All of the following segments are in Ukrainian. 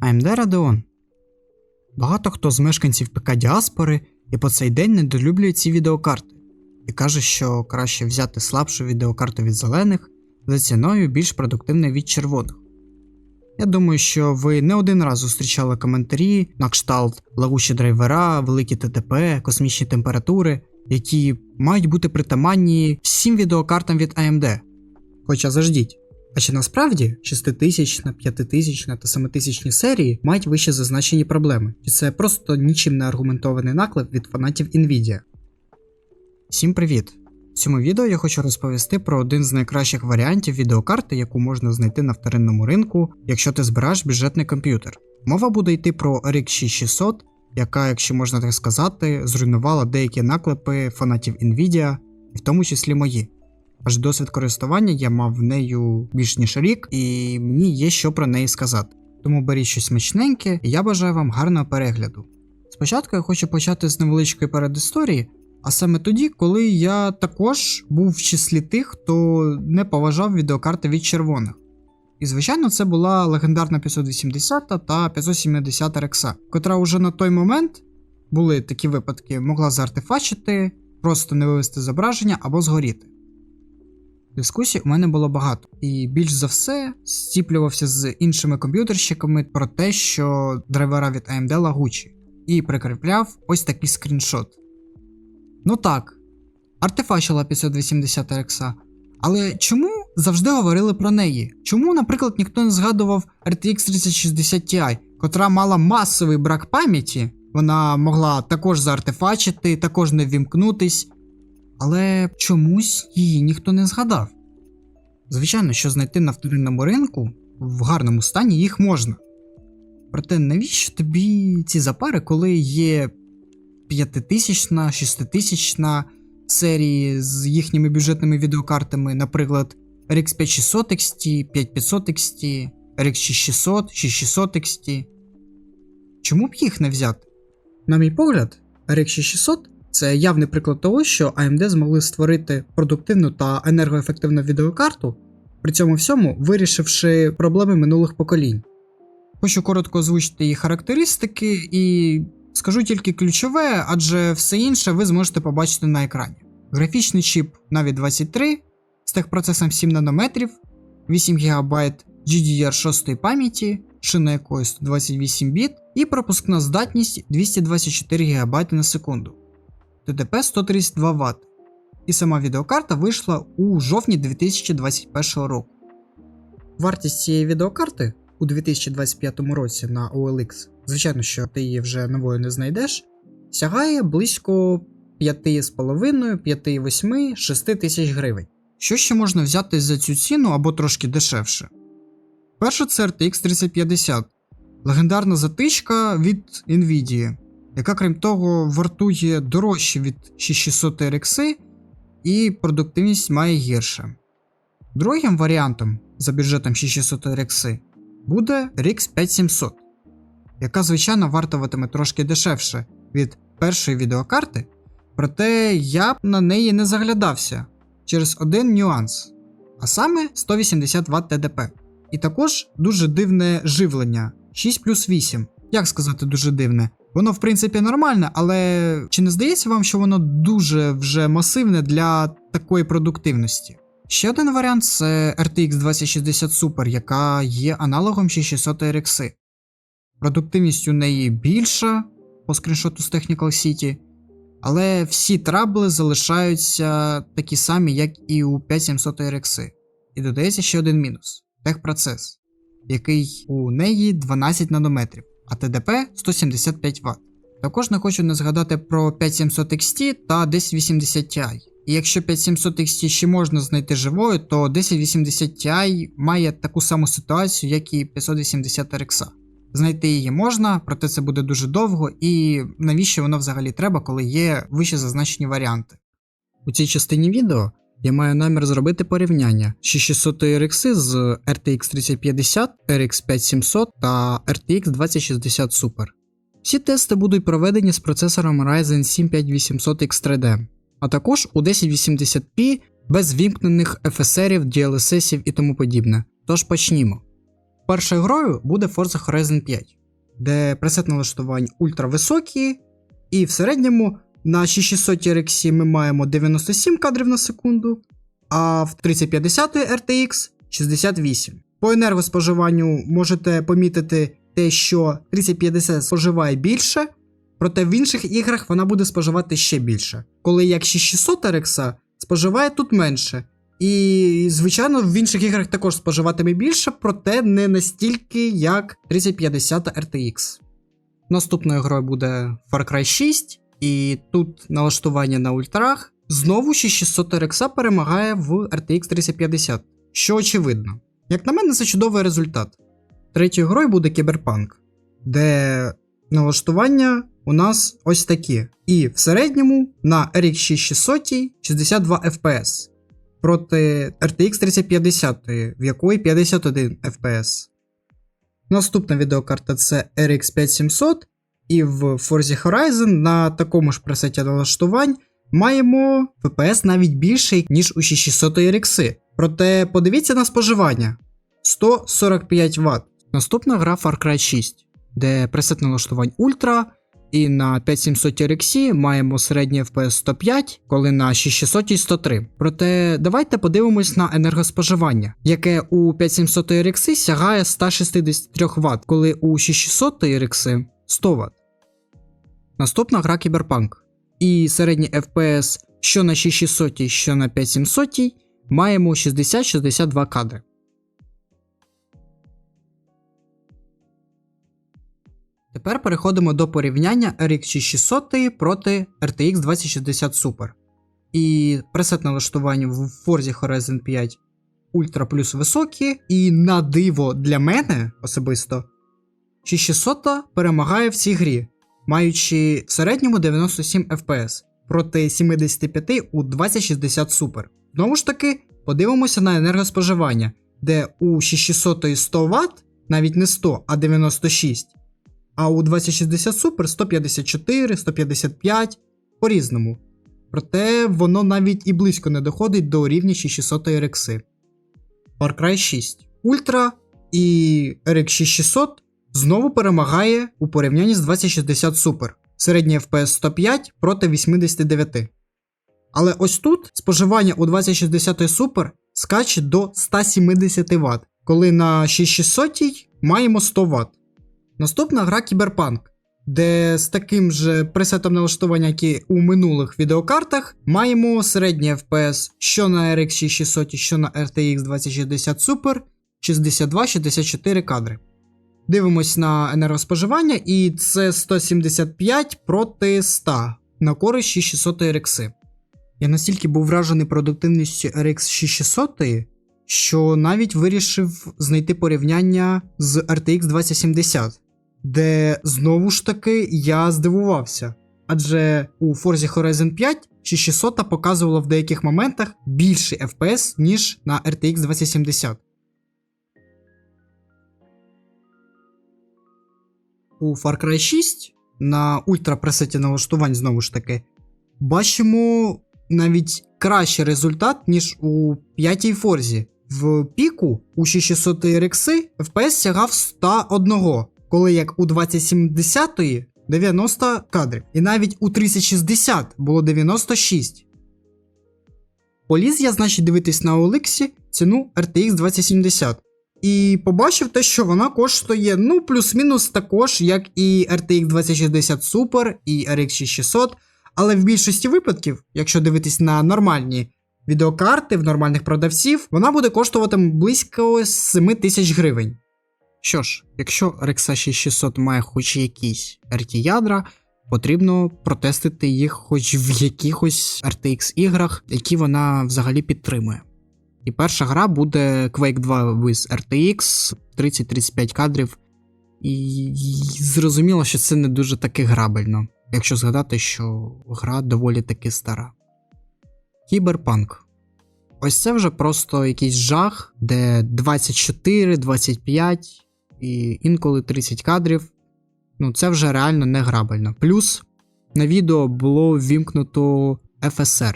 AMD Radeon. Багато хто з мешканців ПК Діаспори і по цей день недолюблює ці відеокарти і каже, що краще взяти слабшу відеокарту від зелених за ціною більш продуктивної від червоних. Я думаю, що ви не один раз зустрічали коментарі на кшталт лагучі драйвера, великі ТТП, космічні температури, які мають бути притаманні всім відеокартам від AMD. Хоча заждіть. А чи насправді 6000, 5000 та 7000 серії мають вище зазначені проблеми? Чи це просто нічим не аргументований наклеп від фанатів Nvidia? Всім привіт! В цьому відео я хочу розповісти про один з найкращих варіантів відеокарти, яку можна знайти на вторинному ринку, якщо ти збираєш бюджетний комп'ютер. Мова буде йти про RX 6600, яка, якщо можна так сказати, зруйнувала деякі наклепи фанатів Nvidia, і в тому числі мої. Аж досвід користування я мав нею більш ніж рік, і мені є що про неї сказати. Тому беріть щось смачненьке, і я бажаю вам гарного перегляду. Спочатку я хочу почати з невеличкої передісторії, а саме тоді, коли я також був в числі тих, хто не поважав відеокарти від червоних. І, звичайно, це була легендарна 580 та 570 RX, котра уже на той момент були такі випадки, могла заартефачити, просто не вивести зображення або згоріти. Дискусій у мене було багато, і більш за все стіплювався з іншими комп'ютерщиками про те, що драйвера від AMD лагучі, і прикріпляв ось такий скріншот. Ну так, артефачила 580 RX, але чому завжди говорили про неї? Чому, наприклад, ніхто не згадував RTX 3060 Ti, котра мала масовий брак пам'яті, вона могла також заартефачити, також не вімкнутись, але чомусь її ніхто не згадав. Звичайно, що знайти на вторинному ринку в гарному стані їх можна. Проте навіщо тобі ці запари, коли є 5000, 6000 серії з їхніми бюджетними відеокартами, наприклад, RX 5600 XT, 5500 XT, RX 6600, 6600 XT. Чому б їх не взяти? На мій погляд, RX 6600 це явний приклад того, що AMD змогли створити продуктивну та енергоефективну відеокарту, при цьому всьому вирішивши проблеми минулих поколінь. Хочу коротко озвучити її характеристики і скажу тільки ключове, адже все інше ви зможете побачити на екрані. Графічний чіп Navi 23 з техпроцесом 7 нанометрів, 8 ГБ GDDR6 пам'яті, шина якої 128 біт, і пропускна здатність 224 ГБ на секунду. ТДП 132 Вт. І сама відеокарта вийшла у жовтні 2021 року. Вартість цієї відеокарти у 2025 році на OLX, звичайно, що ти її вже новою не знайдеш, сягає близько 5,5, 5,8, 6 тисяч гривень. Що ще можна взяти за цю ціну або трошки дешевше? Перше це RTX 3050, легендарна затичка від Nvidia, яка, крім того, вартує дорожче від 6600 RX і продуктивність має гірше. Другим варіантом за бюджетом 6600 RX буде RX 5700, яка, звичайно, вартуватиме трошки дешевше від першої відеокарти, проте я б на неї не заглядався через один нюанс, а саме 180 Вт ТДП. І також дуже дивне живлення 6 плюс 8. Як сказати, дуже дивне? Воно, в принципі, нормальне, але чи не здається вам, що воно дуже вже масивне для такої продуктивності? Ще один варіант це RTX 2060 Super, яка є аналогом 6600 RX. Продуктивність у неї більша по скріншоту з Technical City, але всі трабли залишаються такі самі, як і у 5700 RX. І додається ще один мінус техпроцес, який у неї 12 нанометрів, а ТДП 175 Вт. Також не хочу не згадати про 5700 XT та 1080 Ti. І якщо 5700 XT ще можна знайти живою, то 1080 Ti має таку саму ситуацію, як і 580 RX. Знайти її можна, проте це буде дуже довго, і навіщо воно взагалі треба, коли є вище зазначені варіанти. У цій частині відео я маю намір зробити порівняння 6600 RX з RTX 3050, RX 5700 та RTX 2060 Super. Всі тести будуть проведені з процесором Ryzen 7 5800 X3D, а також у 1080p без вімкнених FSR, DLSS і тому подібне. Тож почнімо. Першою грою буде Forza Horizon 5, де пресет налаштувань ультрависокі, і в середньому на 6600 RX ми маємо 97 кадрів на секунду, а в 3050 RTX 68. По енергоспоживанню можете помітити те, що 3050 споживає більше, проте в інших іграх вона буде споживати ще більше. Коли як 6600 RX споживає тут менше. І, звичайно, в інших іграх також споживатиме більше, проте не настільки, як 3050 RTX. Наступною грою буде Far Cry 6, і тут налаштування на ультрах. Знову 6600 RX перемагає в RTX 3050, що очевидно. Як на мене, це чудовий результат. Третьою грою буде Кіберпанк, де налаштування у нас ось такі. І в середньому на RX 6600 62 FPS проти RTX 3050, в якої 51 FPS. Наступна відеокарта це RX 5700, і в Forza Horizon на такому ж пресеті налаштувань маємо FPS навіть більший, ніж у 6600 RX. Проте подивіться на споживання 145 Вт. Наступна гра Far Cry 6, де пресет налаштувань Ультра, і на 5700 RX маємо середній FPS 105, коли на 6600 103. Проте давайте подивимось на енергоспоживання, яке у 5700 RX сягає 163 Вт, коли у 6600 RX 100 Вт. Наступна гра Cyberpunk. І середній FPS що на 6600, що на 5700 маємо 60-62 кадри. Тепер переходимо до порівняння RX 6600 проти RTX 2060 Super. І пресет налаштування в Forza Horizon 5 ультра плюс високі, і на диво для мене особисто 6600 перемагає в цій грі, маючи в середньому 97 FPS проти 75 у 2060 Super. Знову ж таки, подивимося на енергоспоживання, де у 6600 100 Вт, навіть не 100, а 96 а у 2060 Super 154, 155 по-різному. Проте воно навіть і близько не доходить до рівня 600 RX. Far Cry 6 Ultra і RX 6600 знову перемагає у порівнянні з 2060 Super. Середній FPS 105 проти 89. Але ось тут споживання у 2060 Super скаче до 170 Вт, коли на 6600 маємо 100 Вт. Наступна гра Кіберпанк, де з таким же пресетом налаштування, як і у минулих відеокартах, маємо середній FPS що на RX 6600, що на RTX 2060 Super 62-64 кадри. Дивимось на енергоспоживання, і це 175 проти 100 на користь 6600 RX. Я настільки був вражений продуктивністю RX 6600, що навіть вирішив знайти порівняння з RTX 2070 де знову ж таки я здивувався. Адже у Forza Horizon 5 6600 показувала в деяких моментах більший FPS, ніж на RTX 2070. У Far Cry 6 на ультрапресеті налаштувань знову ж таки бачимо навіть кращий результат, ніж у 5-й Forza. В піку у 6600 RX FPS сягав 101 коли як у 2070 90 кадрів, і навіть у 3060 було 96. Поліз я, значить, дивитись на Олексі ціну RTX 2070. І побачив те, що вона коштує ну, плюс-мінус також, як і RTX 2060 Super і RX 6600. Але в більшості випадків, якщо дивитись на нормальні відеокарти в нормальних продавців, вона буде коштувати близько 7 тисяч гривень. Що ж, якщо RX 6600 має хоч якісь RT ядра, потрібно протестити їх хоч в якихось RTX іграх, які вона взагалі підтримує. І перша гра буде Quake 2 with RTX 30-35 кадрів. І зрозуміло, що це не дуже таки грабельно, якщо згадати, що гра доволі таки стара. Кіберпанк. Ось це вже просто якийсь жах, де 24, 25 і інколи 30 кадрів. Ну, це вже реально не грабельно. Плюс на відео було ввімкнуто FSR.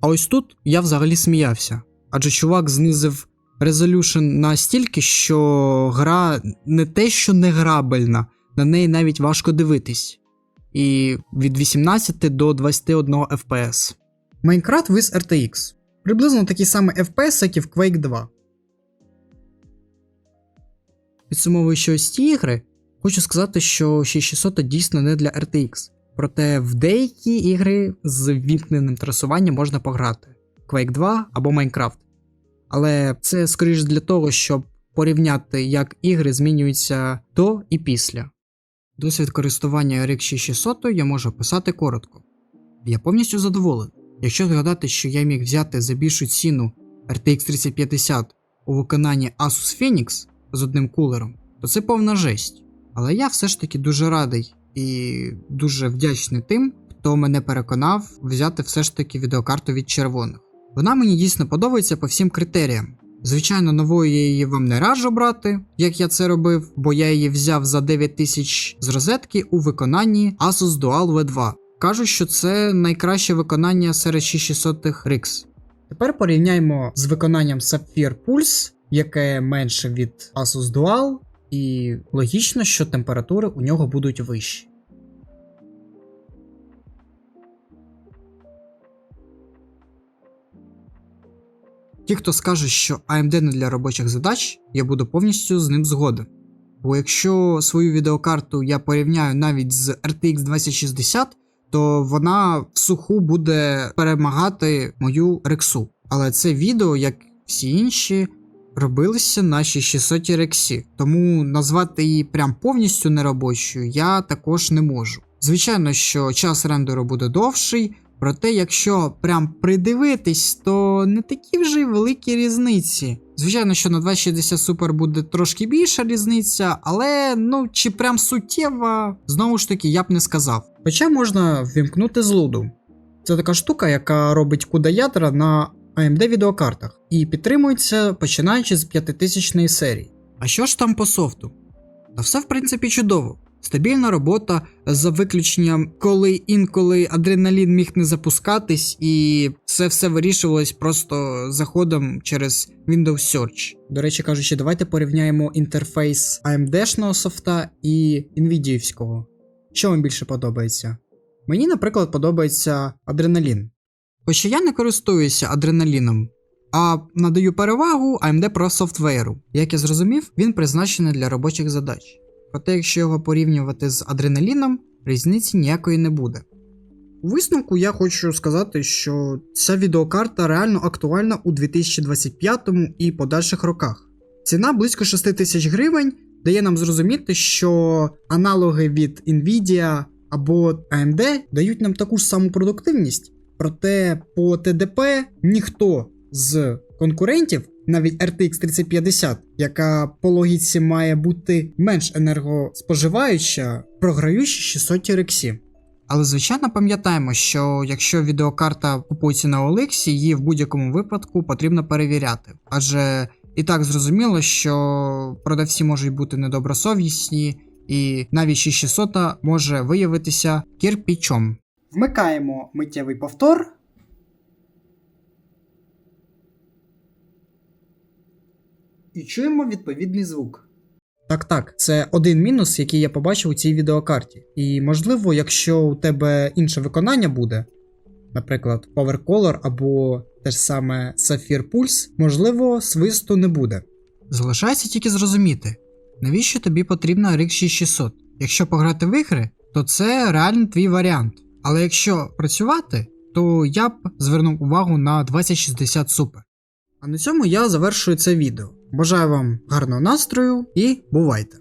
А ось тут я взагалі сміявся. Адже чувак знизив Resolution настільки, що гра не те, що не грабельна, на неї навіть важко дивитись. І від 18 до 21 FPS. Minecraft with RTX. Приблизно такий самий FPS, як і в Quake 2. Підсумовуючи ось ці ігри, хочу сказати, що 6600 дійсно не для RTX. Проте в деякі ігри з вімкненим трасуванням можна пограти Quake 2 або Minecraft. Але це скоріш для того, щоб порівняти, як ігри змінюються до і після. Досвід користування RX 6600 я можу описати коротко. Я повністю задоволений. Якщо згадати, що я міг взяти за більшу ціну RTX 3050 у виконанні Asus Phoenix з одним кулером, то це повна жесть. Але я все ж таки дуже радий і дуже вдячний тим, хто мене переконав взяти все ж таки відеокарту від червоних. Вона мені дійсно подобається по всім критеріям. Звичайно, новою я її вам не раджу брати, як я це робив, бо я її взяв за 9000 з розетки у виконанні Asus Dual V2. Кажуть, що це найкраще виконання серед 6600 RX. Тепер порівняємо з виконанням Sapphire Pulse, яке менше від Asus Dual, і логічно, що температури у нього будуть вищі. Ті, хто скаже, що AMD не для робочих задач, я буду повністю з ним згоден. Бо якщо свою відеокарту я порівняю навіть з RTX 2060, то вона в суху буде перемагати мою рексу. Але це відео, як всі інші, робилися на 600 рексі, тому назвати її прям повністю неробочою я також не можу. Звичайно, що час рендеру буде довший, проте, якщо прям придивитись, то не такі вже й великі різниці. Звичайно, що на 260 Super буде трошки більша різниця, але ну чи прям суттєва, знову ж таки, я б не сказав. Хоча можна ввімкнути злуду. Це така штука, яка робить куда ядра на AMD відеокартах і підтримується починаючи з 5000 серії. А що ж там по софту? Та все в принципі чудово. Стабільна робота за виключенням, коли інколи адреналін міг не запускатись, і це все вирішувалось просто заходом через Windows Search. До речі кажучи, давайте порівняємо інтерфейс AMD-шного софта і NVIDIA-вського. Що вам більше подобається? Мені, наприклад, подобається адреналін. Хоча я не користуюся адреналіном, а надаю перевагу AMD Pro Software. Як я зрозумів, він призначений для робочих задач. Проте, якщо його порівнювати з адреналіном, різниці ніякої не буде. У висновку я хочу сказати, що ця відеокарта реально актуальна у 2025 і подальших роках. Ціна близько 6 тисяч гривень дає нам зрозуміти, що аналоги від Nvidia або AMD дають нам таку ж саму продуктивність, проте по ТДП ніхто з конкурентів, навіть RTX 3050, яка по логіці має бути менш енергоспоживаюча, програючи 600 RX. Але звичайно пам'ятаємо, що якщо відеокарта купується на OLX, її в будь-якому випадку потрібно перевіряти. Адже і так зрозуміло, що продавці можуть бути недобросовісні, і навіть 6600 може виявитися кирпічом. Вмикаємо миттєвий повтор. І чуємо відповідний звук. Так, так, це один мінус, який я побачив у цій відеокарті. І можливо, якщо у тебе інше виконання буде, наприклад, Power Color або те ж саме Sapphire Pulse, можливо, свисту не буде. Залишається тільки зрозуміти, навіщо тобі потрібна RX 6600. Якщо пограти в ігри, то це реально твій варіант. Але якщо працювати, то я б звернув увагу на 2060 Super. А на цьому я завершую це відео. Бажаю вам гарного настрою і бувайте!